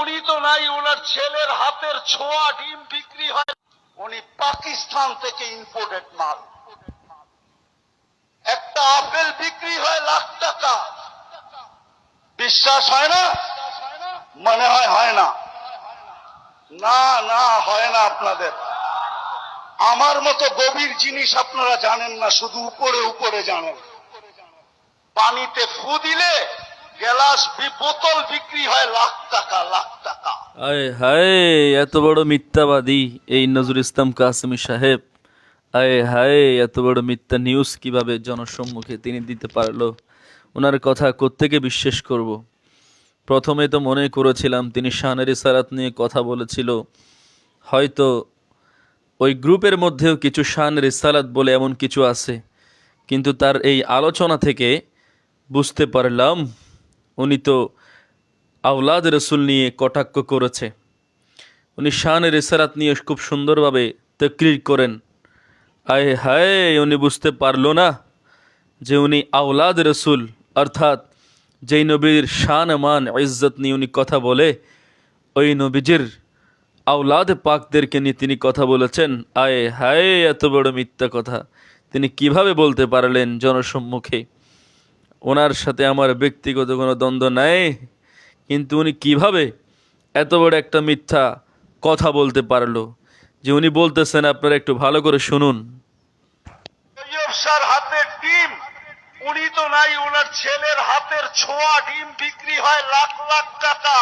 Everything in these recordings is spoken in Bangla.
উনি তো নাই ওনার ছেলের হাতের ছোঁয়া ডিম বিক্রি হয়। উনি পাকিস্তান থেকে ইম্পোর্টেড মাল। একটা আপেল বিক্রি হয় লাখ টাকা। বিশ্বাস হয় না? মনে হয় হয় না। না না, হয় না আপনাদের। আমার মতো গভীর জিনিস আপনারা জানেন না, শুধু উপরে উপরে জানেন। পানিতে ফু দিলে গ্লাস বোতল বিক্রি হয় লাখ টাকা লাখ টাকা। আয় হায়, এত বড় মিথ্যাবাদী এই নজরুল ইসলাম কাসমি সাহেব। আয় হায়, এত বড় মিথ্যা নিউজ কীভাবে জনসম্মুখে তিনি দিতে পারল? ওনার কথা কোত্থেকে বিশ্বাস করব। প্রথমে তো মনে করেছিলাম তিনি শানের ইসারাত নিয়ে কথা বলেছিল। হয়তো ওই গ্রুপের মধ্যেও কিছু শান রিসালাত বলে এমন কিছু আছে। কিন্তু তার এই আলোচনা থেকে বুঝতে পারলাম উনি তো আওলাদ রসুল নিয়ে কটাক্ষ করেছে। উনি শান রেসারাত নিয়ে খুব সুন্দরভাবে তকরির করেন। আয় হায়, উনি বুঝতে পারল না যে উনি আওলাদ রসুল, অর্থাৎ যেই নবীর শান, মান, ইজ্জত নিয়ে উনি কথা বলে, ওই নবীজির আওলাদ পাকদেরকে নিয়ে তিনি কথা বলেছেন। আয় হায়, এত বড় মিথ্যা কথা। তিনি কীভাবে বলতে পারলেন জনসম্মুখে? ওনার সাথে আমার ব্যক্তিগত কোনো দ্বন্দ্ব নাই কিন্তু উনি কীভাবে এত বড় একটা মিথ্যা কথা বলতে পারল? যে উনি বলতেছেন আপনারা একটু ভালো করে শুনুন। স্যার হাতের উনি তো নাই ওনার ছেলের হাতের ছোঁয়া ডিম বিক্রি হয় লাখ লাখ টাকা।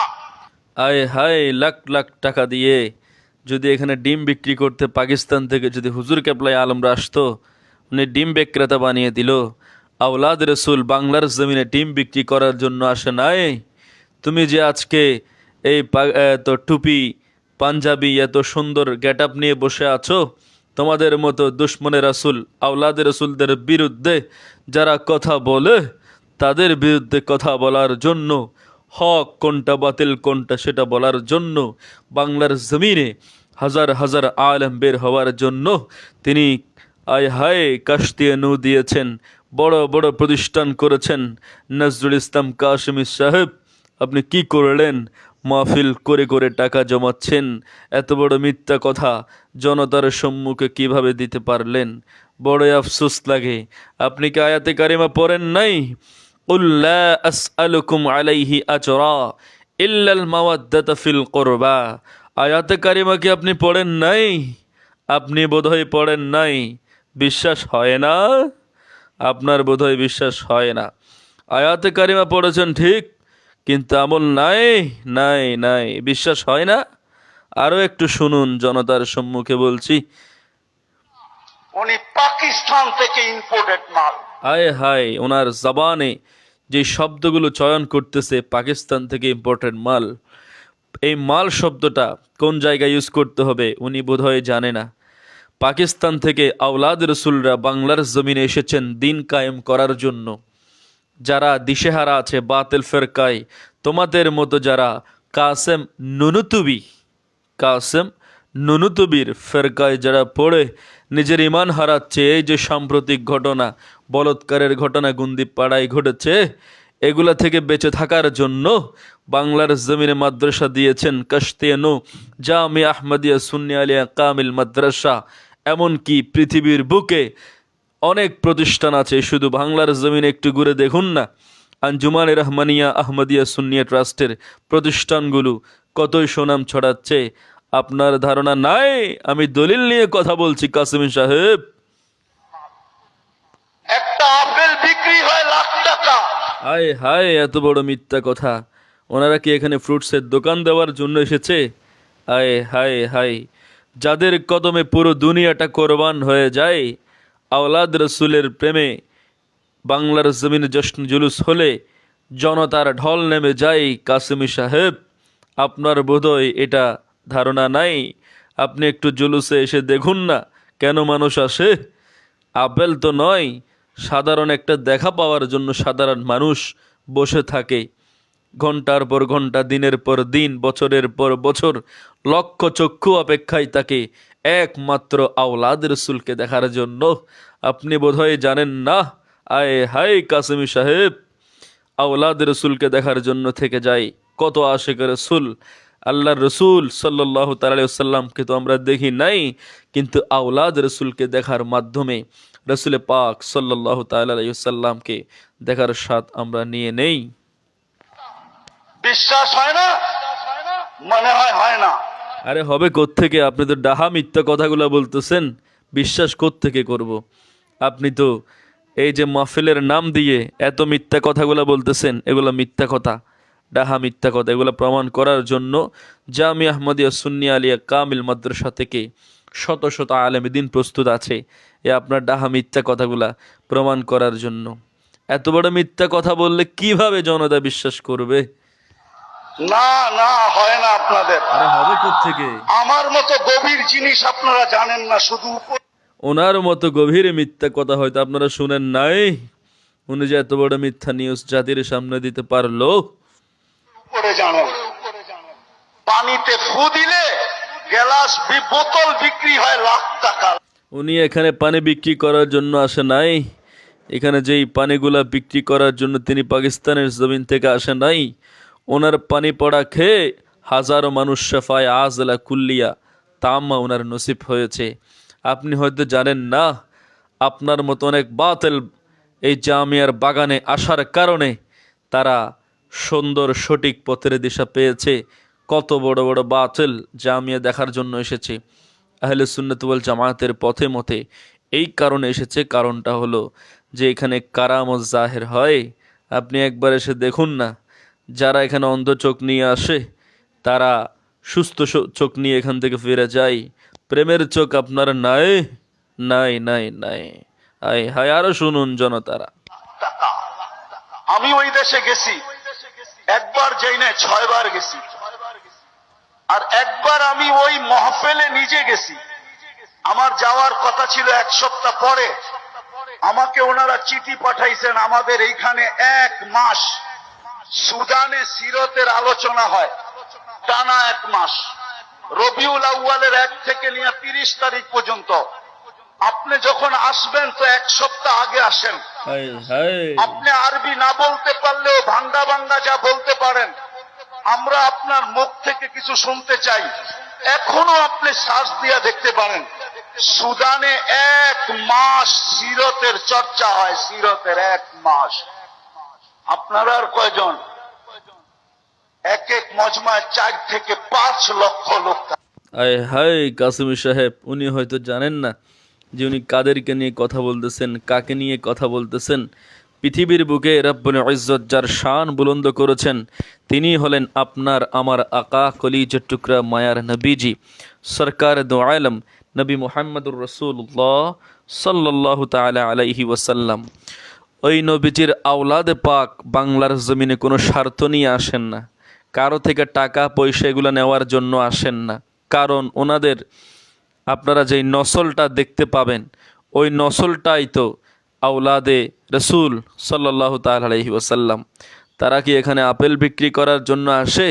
আয় হায় লাখ লাখ টাকা দিয়ে যদি এখানে ডিম বিক্রি করতে পাকিস্তান থেকে যদি হুজুর কেপলায় আলমরা আসতো উনি ডিম বিক্রেতা বানিয়ে দিল। আওলাদ রসুল বাংলার জমিনে ডিম বিক্রি করার জন্য আসে নাই? তুমি যে আজকে এই এত টুপি, পাঞ্জাবি, এত সুন্দর গেট নিয়ে বসে আছো, তোমাদের মতো দুশ্মনের রাসুল, আওলাদ রসুলদের বিরুদ্ধে যারা কথা বলে, তাদের বিরুদ্ধে কথা বলার জন্য, হক কোনটা বাতিল, কোনটা সেটা বলার জন্য, বাংলার জমিনে হাজার হাজার আলম বের হওয়ার জন্য তিনি আয় হায় কাশতিয়া নু দিয়েছেন। বড় বড় প্রতিষ্ঠান করেছেন নজরুল ইসলাম কাশিমি সাহেব। আপনি কি করলেন? মাহফিল করে করে টাকা জমাচ্ছেন। এত বড় মিথ্যা কথা জনতার সম্মুখে কীভাবে দিতে পারলেন? বড় আফসোস লাগে। আপনি কি আয়াতে কারিমা পড়েন নাই? উল্লা আসআলুকুম আলাইহি আচরা ইল্লাল মাওয়াদ্দাতা ফিল করবা। আয়াতে কারিমা কি আপনি পড়েন নাই? আপনি বোধহয় পড়েন নাই। বিশ্বাস হয় না? আপনার বোধহয় বিশ্বাস হয় না। আয়াতে কারিমা পড়েছেন ঠিক কিন্তু আমল নাই নাই নাই বিশ্বাস হয় না। আরও একটু শুনুন জনতার সম্মুখে বলছি। উনি পাকিস্তান থেকে ইম্পোর্টেড মাল। আয় হায় ওনার জবানে যে শব্দগুলো চয়ন করতেছে পাকিস্তান থেকে ইম্পোর্টেড মাল এই মাল শব্দটা কোন জায়গায় ইউজ করতে হবে উনি বোধহয় জানে না। পাকিস্তান থেকে আওলাদ রসুলরা বাংলার জমিনে এসেছেন দিন কায়েম করার জন্য। যারা দিশেহারা আছে বাতেল ফেরকায়, তোমাদের মতো যারা কাসেম নুনুতুবি, কাসেম নুনুতুবির ফেরকায় যারা পড়ে, নিজের ইমান হারাচ্ছে, এই যে সাম্প্রতিক ঘটনা, বলৎকারের ঘটনা গুন্দি পাড়ায় ঘটেছে, এগুলা থেকে বেঁচে থাকার জন্য বাংলার জমিনে মাদ্রাসা দিয়েছেন কাশতিয়ানু জামি আহমদিয়া সুন্নি আলিয়া কামিল মাদ্রাসা। এমনকি পৃথিবীর বুকে অনেক প্রতিষ্ঠান আছে শুধু বাংলার জমিনে একটু ঘুরে দেখুন না। আঞ্জুমান রহমানিয়া আহমদিয়া সুন্নিয়া ট্রাস্টের প্রতিষ্ঠানগুলো কতই সুনাম ছড়াচ্ছে আপনার ধারণা নাই? আমি দলিল নিয়ে কথা বলছি কাসিম সাহেব। একটা আপেল বিক্রি হয় লাখ টাকা। আয় হায় এত বড় মিথ্যা কথা। ওনারা কি এখানে ফ্রুটসের দোকান দেওয়ার জন্য এসেছে? আয় হায় হায়। যাদের কদমে পুরো দুনিয়াটা কোরবান হয়ে যায়, আওলাদ রসুলের প্রেমে বাংলার জমিনে জশ্ন জুলুস হলে জনতার ঢল নেমে যায় কাসিমি সাহেব, আপনার বোধহয় এটা ধারণা নাই। আপনি একটু জুলুসে এসে দেখুন না কেন মানুষ আসে। আপেল তো নয়, সাধারণ একটা দেখা পাওয়ার জন্য সাধারণ মানুষ বসে থাকে। ঘণ্টার পর ঘণ্টা দিনের পর দিন, বছরের পর বছর, লক্ষ চক্ষু অপেক্ষায় তাকে একমাত্র আওলাদ রসুলকে দেখার জন্য। আপনি বোধহয় জানেন না? আয় হায় কাসিমি সাহেব, আওলাদ রসুলকে দেখার জন্য থেকে যায় কত আশেক রসুল। আল্লাহ রসুল সাল্লাহ তাল্লামকে তো আমরা দেখি নাই, কিন্তু আওলাদ রসুলকে দেখার মাধ্যমে রসুল পাক সাল্লাহ তাল্লামকে দেখার স্বাদ আমরা নিয়ে নেই। বিশ্বাস হয় না? মনে হয় হয় না। আরে হবে কোত্থেকে? আপনি তো ডাহা মিথ্যা কথাগুলো বলতেছেন। বিশ্বাস কোত্থেকে করব। আপনি তো এই যে মাহফিলের নাম দিয়ে এত মিথ্যা কথাগুলো বলতেছেন, এগুলো মিথ্যা কথা। ডাহা মিথ্যা কথা, এগুলো প্রমাণ করার জন্য জামি আহমদিয়া সুন্নি আলিয়া কামিল মাদ্রাসা থেকে শত শত আলেমদিন প্রস্তুত আছে এ আপনার ডাহা মিথ্যা কথাগুলা প্রমাণ করার জন্য। এত বড় মিথ্যা কথা বললে কীভাবে জনতা বিশ্বাস করবে? না না হয় না আপনাদের। আরে হবে কোত্থেকে? আমার মতো গভীর জিনিস আপনারা জানেন না শুধু ওনার মতো গভীর মিথ্যা কথা হয়তো আপনারা শুনেন নাই। উনি যে এত বড় মিথ্যা নিউজ জাতির সামনে দিতে পারল। জানেন। পানিতে ফু দিলে গ্লাস বোতল বিক্রি হয় লাখ টাকা। উনি এখানে পানি বিক্রি করার জন্য আসে নাই। এখানে যেই পানিগুলা বিক্রি করার জন্য তিনি পাকিস্তানের জমিন থেকে আসে নাই ওনার পানি পড়া খেয়ে হাজারো মানুষ সাফায় আজলা কুল্লিয়া তাম্মা ওনার নসিব হয়েছে। আপনি হয়তো জানেন না, আপনার মতো অনেক বাতেল এই জামিয়ার বাগানে আসার কারণে তারা সুন্দর সঠিক পথের দিশা পেয়েছে। কত বড় বড় বাতিল জামিয়া দেখার জন্য এসেছে। আহলে সুন্নতুল জামায়াতের পথে মতে এই কারণে এসেছে কারণটা হলো যে এখানে কারামত জাহের হয়। আপনি একবার এসে দেখুন না যারা এখানে অন্ধ চোখ নিয়ে আসে, তারা সুস্থ চোখ নিয়ে এখান থেকে ফিরে যায়। প্রেমের চোখ আপনার নাই নাই নাই নাই। আয় হায়, আরও শুনুন জনতারা। আমি ওই দেশে গেছি। একবার যাই না ছয়বার গেছি। আর একবার আমি ওই মহফেলে নিজে গেছি। আমার যাওয়ার কথা ছিল এক সপ্তাহ পরে। আমাকে ওনারা চিঠি পাঠাইছেন, আমাদের এইখানে এক মাস সুদানে সিরতের আলোচনা হয়। টানা এক মাস। রবিউল আউয়ালের এক থেকে নিয়ে তিরিশ তারিখ পর্যন্ত। আপনি যখন আসবেন তো এক সপ্তাহ আগে আসেন। আপনি আরবি না বলতে পারলেও ভাঙ্গা ভাঙ্গা যা বলতে পারেন। আমরা আপনার মুখ থেকে কিছু শুনতে চাই। এখনও আপনি শ্বাস দিয়া দেখতে পারেন। সুদানে এক মাস সিরতের চর্চা হয় সিরতের এক মাস। আপনারা আর কয়জন? এক এক মজমায় চার থেকে পাঁচ লক্ষ লোক আয় কাসিম সাহেব, উনি হয়তো জানেন না যে উনি কাদেরকে নিয়ে কথা বলতেছেন, কাকে নিয়ে কথা বলতেছেন। পৃথিবীর বুকে যার শান বুলন্দ করেছেন, তিনি হলেন আপনার, আমার আকা কলিজের টুকরা মায়ার নবীজি। সরকার দো আলম, নবী মোহাম্মদুর রসুল্লাহ সাল্লাহ তালা আলাইহি ওয়াসাল্লাম। ওই নবীজির আওলাদে পাক বাংলার জমিনে কোনো স্বার্থ নিয়ে আসেন না। কারও থেকে টাকা, পয়সা এগুলো নেওয়ার জন্য আসেন না। কারণ ওনাদের, আপনারা যেই নসলটা দেখতে পাবেন, ওই নসলটাই তো আওলাদে রসুল সাল্লাহ তালহি ওসাল্লাম তারা কি এখানে আপেল বিক্রি করার জন্য আসে?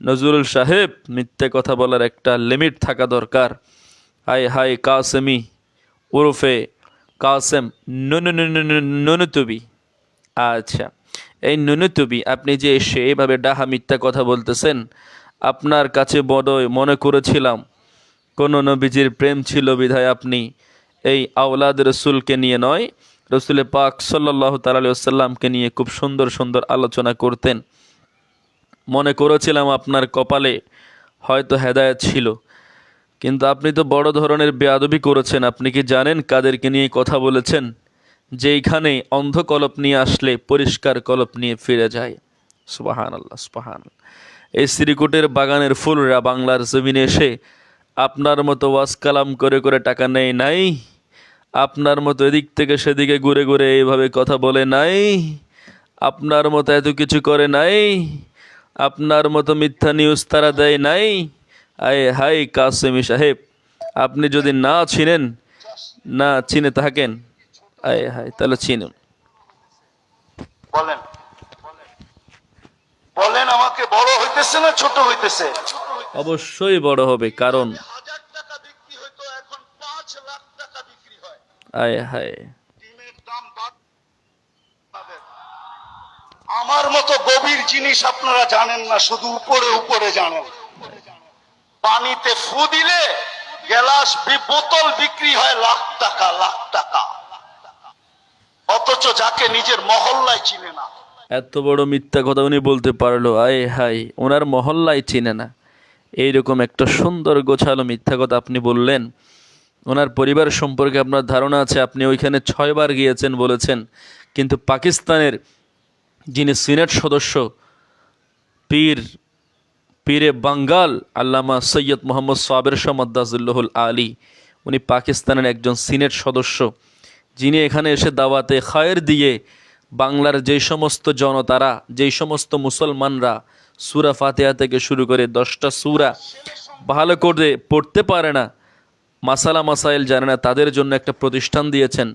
নজরুল সাহেব, মিথ্যে কথা বলার একটা লিমিট থাকা দরকার। হায় হায় কাসেমি, ওরফে কাসেম, নুনু নুনুতুবি আচ্ছা এই নুনুতুবি আপনি যে এসে এভাবে ডাহা মিথ্যা কথা বলতেছেন, আপনার কাছে বড় মনে করেছিলাম, কোনো নবীজির প্রেম ছিল বিধায় আপনি এই আওলাদ রসুলকে নিয়ে নয়, রসুল পাক সাল্লাহ তাল্লামকে নিয়ে খুব সুন্দর সুন্দর আলোচনা করতেন। মনে করেছিলাম আপনার কপালে হয়তো হেদায়েত ছিল কিন্তু আপনি তো বড় ধরনের বেয়াদবি করেছেন। আপনি কি জানেন কাদেরকে নিয়ে কথা বলেছেন? যেইখানে অন্ধ কলপ নিয়ে আসলে পরিষ্কার কলপ নিয়ে ফিরে যায়। সুবাহান আল্লাহ সুবাহান এই শ্রীকুটের বাগানের ফুলরা বাংলার জমিনে এসে আপনার মতো ওয়াজ কালাম করে করে টাকা নেয় নাই, আপনার মতো এদিক থেকে সেদিকে ঘুরে ঘুরে এইভাবে কথা বলে নাই, আপনার মতো এত কিছু করে নাই, আপনার মতো মিথ্যা নিউজ তারা দেয় নাই। আয় হাই কাসেমি সাহেব আপনি যদি না চিনেন না চিনে থাকেন। আয় হায় তাহলে চিনুন বলেন। বলেন আমাকে বড় হইতেছে না ছোট হইতেছে? অবশ্যই বড় হবে কারণ আয় হায়। বাড়- আমার মতো গভীর জিনিস আপনারা জানেন না শুধু উপরে উপরে জানেন। পানিতে ফু দিলে গ্লাস বি- বোতল বিক্রি হয় লাখ টাকা লাখ টাকা। অথচ যাকে নিজের মহল্লায় চিনে না। এত বড় মিথ্যা কথা উনি বলতে পারল, আয় হাই ওনার মহল্লায় চিনে না। এইরকম একটা সুন্দর গোছালো মিথ্যা কথা আপনি বললেন। ওনার পরিবার সম্পর্কে আপনার ধারণা আছে, আপনি ওইখানে ছয়বার গিয়েছেন বলেছেন। কিন্তু পাকিস্তানের যিনি সিনেট সদস্য, পীর পীরে বাঙ্গাল আল্লামা সৈয়দ মোহাম্মদ সাবের শামদ্দাজুল্লাহুল আলী, উনি পাকিস্তানের একজন সিনেট সদস্য, যিনি এখানে এসে দাওয়াতে খায়ের দিয়ে বাংলার যেই সমস্ত জনতারা, যেই সমস্ত মুসলমানরা সুরা ফাতেহা থেকে শুরু করে দশটা সুরা ভালো করে পড়তে পারে না, মাসালা মাসাইল জানে না, তাদের জন্য একটা প্রতিষ্ঠান দিয়েছেন।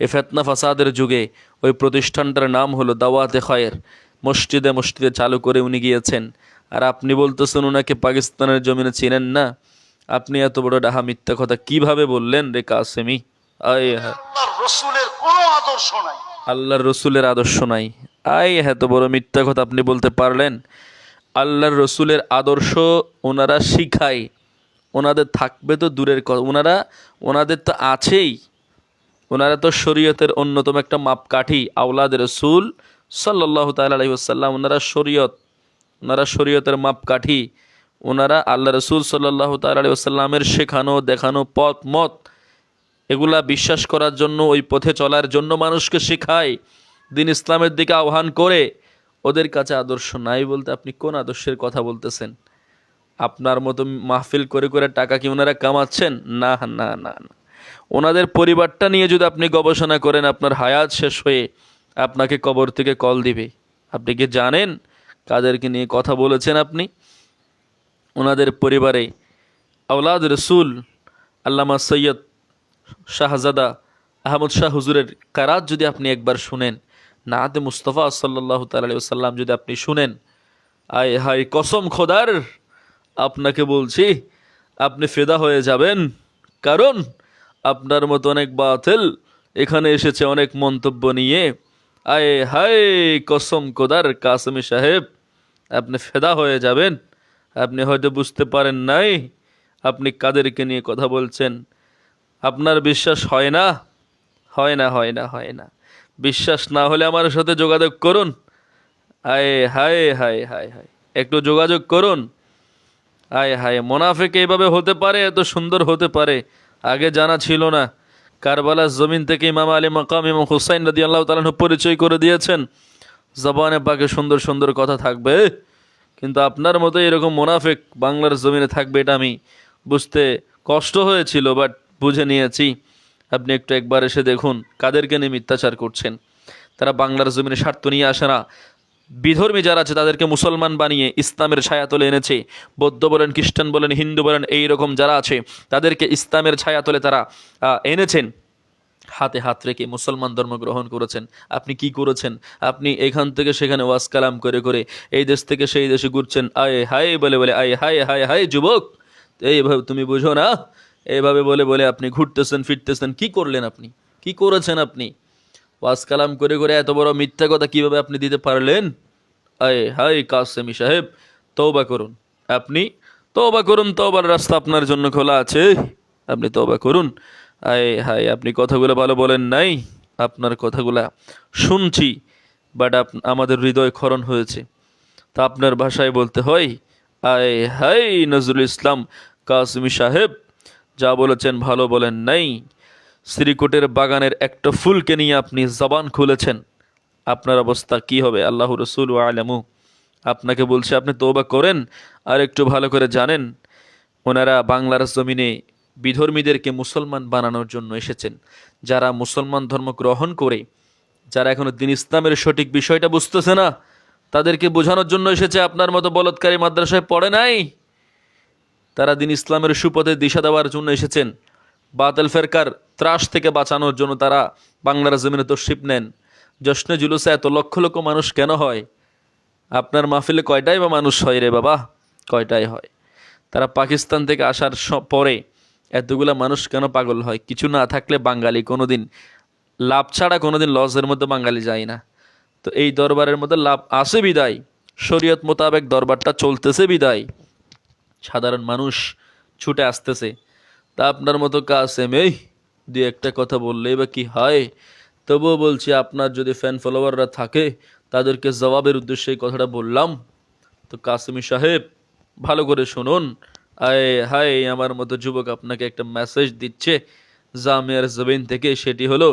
এ ফেতনা ফাসাদের যুগে ওই প্রতিষ্ঠানটার নাম হলো দাওয়াতে খয়ের। মসজিদে মসজিদে চালু করে উনি গিয়েছেন। আর আপনি বলতেছেন ওনাকে পাকিস্তানের জমিনে চিনেন না। আপনি এত বড় ডাহা মিথ্যা কথা কীভাবে বললেন রে কাসেমি? আয় হ্যাঁ। আল্লাহর রসুলের কোনো আদর্শ নাই। আল্লাহর রসুলের আদর্শ নাই। আই এত বড় মিথ্যা কথা আপনি বলতে পারলেন। আল্লাহর রসুলের আদর্শ ওনারা শিখায়। ওনাদের থাকবে তো দূরের কথা। ওনারা ওনাদের তো আছেই। ওনারা তো শরীয়তের অন্যতম একটা মাপকাঠি। আউলাদ রসুল সাল্লাহ তাল্লাম ওনারা শরীয়ত। ওনারা শরীয়তের মাপকাঠি, ওনারা আল্লাহ রসুল সাল্লাহ তাল্লামের শেখানো, দেখানো পথ, মত, এগুলা বিশ্বাস করার জন্য, ওই পথে চলার জন্য মানুষকে শেখায়, দিন ইসলামের দিকে আহ্বান করে, ওদের কাছে আদর্শ নাই বলতে আপনি কোন আদর্শের কথা বলতেছেন? আপনার মতো মাহফিল করে করে টাকা কি ওনারা কামাচ্ছেন? না না না না। ওনাদের পরিবারটা নিয়ে যদি আপনি গবেষণা করেন, আপনার হায়াত শেষ হয়ে আপনাকে কবর থেকে কল দিবে। আপনি কি জানেন? কাদেরকে নিয়ে কথা বলেছেন আপনি? ওনাদের পরিবারে আওলাদ রসুল আল্লামা সৈয়দ শাহজাদা আহমদ শাহ হুজুরের কারাত যদি আপনি একবার শুনেন নাতে মুস্তফা সাল্লাহ তাল্লাম যদি আপনি শুনেন, আয় হায় কসম খোদার, আপনাকে বলছি, আপনি ফেদা হয়ে যাবেন। কারণ আপনার মতো অনেক বাতিল এখানে এসেছে অনেক মন্তব্য নিয়ে। আয় হায়, কসম কোদার কাসমি সাহেব, আপনি ফেদা হয়ে যাবেন। আপনি হয়তো বুঝতে পারেন নাই, আপনি কাদেরকে নিয়ে কথা বলছেন। আপনার বিশ্বাস হয় না? হয় না হয় না হয় না। বিশ্বাস না হলে আমার সাথে যোগাযোগ করুন। আয় হায় হায় হায় হায়, একটু যোগাযোগ করুন। আয় হায়, মোনাফেক এইভাবে হতে পারে, এত সুন্দর হতে পারে, আগে জানা ছিল না। কারবালার জমিন থেকে ইমাম আলী মাকাম ইমাম হুসাইন রাদি আল্লাহ তালাহ পরিচয় করে দিয়েছেন। জবানে পাকে সুন্দর সুন্দর কথা থাকবে। কিন্তু আপনার মতো এরকম মোনাফেক বাংলার জমিনে থাকবে এটা আমি বুঝতে কষ্ট হয়েছিল, বাট বুঝে নিয়েছি। আপনি একটু একবার এসে দেখুন কাদেরকে নিয়ে মিথ্যাচার করছেন। তারা বাংলার জমিনে স্বার্থ নিয়ে আসে না। বিধর্মী যারা আছে, তাদেরকে মুসলমান বানিয়ে ইসলামের ছায়া তোলে এনেছে। বৌদ্ধ বলেন, খ্রিস্টান বলেন, হিন্দু বলেন এই রকম যারা আছে, তাদেরকে ইসলামের ছায়া তোলে তারা এনেছেন। হাতে হাত রেখে মুসলমান ধর্ম গ্রহণ করেছেন। আপনি কি করেছেন? আপনি এখান থেকে সেখানে ওয়াজ কালাম করে করে এই দেশ থেকে সেই দেশে ঘুরছেন। আয় হায় বলে বলে, আয় হায় হায় হায়, যুবক! এইভাবে তুমি বুঝো না? এইভাবে বলে বলে আপনি ঘুরতেছেন, ফিরতেছেন। কি করলেন আপনি? কি করেছেন আপনি? ওয়াজ কালাম করে করে এত বড় মিথ্যা কথা কীভাবে আপনি দিতে পারলেন? আয় হায় কাসেমি সাহেব তৌবা করুন। আপনি তৌবা করুন তৌবার রাস্তা আপনার জন্য খোলা আছে। আপনি তৌবা করুন। আয় হায়, আপনি কথাগুলো ভালো বলেন নাই। আপনার কথাগুলা শুনছি বাট আপ, আমাদের হৃদয় ক্ষরণ হয়েছে। তা আপনার ভাষায় বলতে হয়, আয় হাই নজরুল ইসলাম কাসমি সাহেব, যা বলেছেন ভালো বলেন নাই। শ্রীকোটের বাগানের একটা ফুলকে নিয়ে আপনি জবান খুলেছেন। আপনার অবস্থা কি হবে? আল্লাহ রসুল ও আলামু আপনাকে বলছে, আপনি তৌবা করেন আর একটু ভালো করে জানেন। ওনারা বাংলার জমিনে বিধর্মীদেরকে মুসলমান বানানোর জন্য এসেছেন। যারা মুসলমান ধর্ম গ্রহণ করে, যারা এখনও দিন ইসলামের সঠিক বিষয়টা বুঝতেছে না, তাদেরকে বোঝানোর জন্য এসেছে, আপনার মতো বলৎকারী মাদ্রাসায় পড়ে নাই? তারা দিন ইসলামের সুপথে দিশা দেওয়ার জন্য এসেছেন। বাতেল ফেরকার ত্রাস থেকে বাঁচানোর জন্য তারা বাংলার জমিনে তশিপ নেন। জশ্নে জুলুসে এত লক্ষ লক্ষ মানুষ কেন হয়? আপনার মাহফিলে কয়টাই বা মানুষ হয় রে বাবা? কয়টাই হয়? তারা পাকিস্তান থেকে আসার পরে এতগুলা মানুষ কেন পাগল হয়? কিছু না থাকলে বাঙালি কোনো দিন লাভ ছাড়া কোনোদিন লসের মধ্যে বাঙালি যায় না। তো এই দরবারের মধ্যে লাভ আসে বিদায়। শরীয়ত মোতাবেক দরবারটা চলতেছে বিদায়। সাধারণ মানুষ ছুটে আসতেছে। তা আপনার মতো কাসেম, এই, দুই একটা কথা বললেই বা কি হয়? তবুও বলছি, আপনার যদি ফ্যান ফলোয়াররা থাকে, তাদেরকে জবাবের উদ্দেশ্যে এই কথাটা বললাম। তো কাসেমি সাহেব, ভালো করে শুনুন। আয় হায়, আমার মতো যুবক আপনাকে একটা মেসেজ দিচ্ছে। জামিয়ার জবিন থেকে সেটি হলো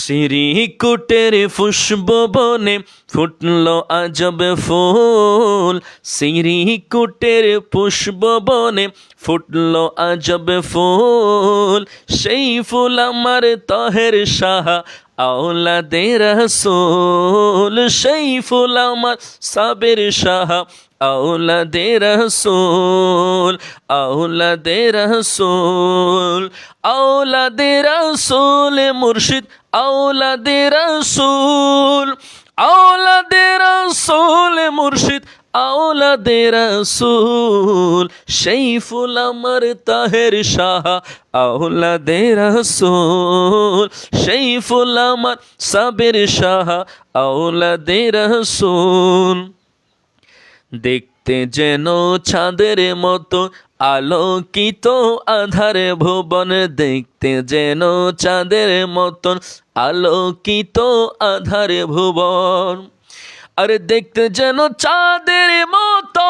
সিঁড়ি কুটের পুষ্প বনে ফুটলো আজব ফুল। সিঁড়ি কুটের পুষ্প বনে ফুটলো আজব ফুল। সেই ফুল আমার তহের সাহা আওলাদে রসুল। সেই ফুল আমার সাবের সাহা আওলাদে রসুল আওলাদে রসুল আওলাদে রসুল মুর্শিদ, আওলাদে রসুল আওলাদে রসুল মুর্শিদ, আওলাদে রসুল সেই ফুল আমার তাহের শাহ, আওলাদে রসুল সেই ফুল আমার সাবের শাহ, আওলাদে রসুল। দেখতে যেন চাঁদের মতো আলোকিত আধার ভুবন, দেখতে যেন চাঁদের মতন আলোকিত আধার ভুবন। আরে দেখতে যেন চাঁদের মতন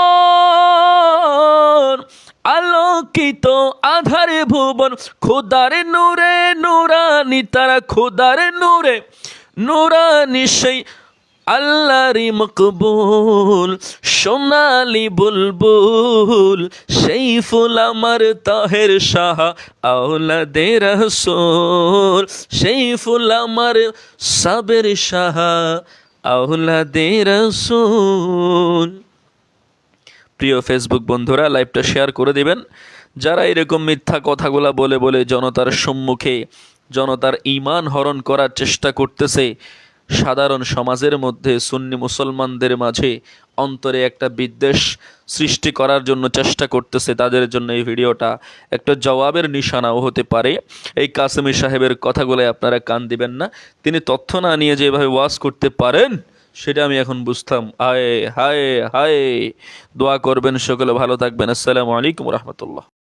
আলোকিত আধার ভুবন। খোদার নূরে নুরানি, তারা খোদার নূরে নুরানি, সেই আল্লাহরি মকবুল, সোনালি বুলবুল সেই ফুল আমার তাহের শাহ আওলাদে রসুল সেই ফুল আমার সাবের শাহ আওলাদে রসুল। প্রিয় ফেসবুক বন্ধুরা, লাইভটা শেয়ার করে দিবেন। যারা এরকম মিথ্যা কথাগুলা বলে বলে জনতার সম্মুখে, জনতার ঈমান হরণ করার চেষ্টা করতেছে সাধারণ সমাজের মধ্যে সুন্নি মুসলমানদের মাঝে অন্তরে একটা বিদ্বেষ সৃষ্টি করার জন্য চেষ্টা করতেছে তাদের জন্য এই ভিডিওটা। একটা জবাবের নিশানাও হতে পারে। এই কাসেমি সাহেবের কথাগুলো আপনারা কান দিবেন না। তিনি তথ্য না নিয়ে যেভাবে ওয়াজ করতে পারেন, সেটা আমি এখন বুঝতাম। হায় হায় হায়। দোয়া করবেন সকলে। ভালো থাকবেন। আসসালামু আলাইকুম রহমতুল্লাহ।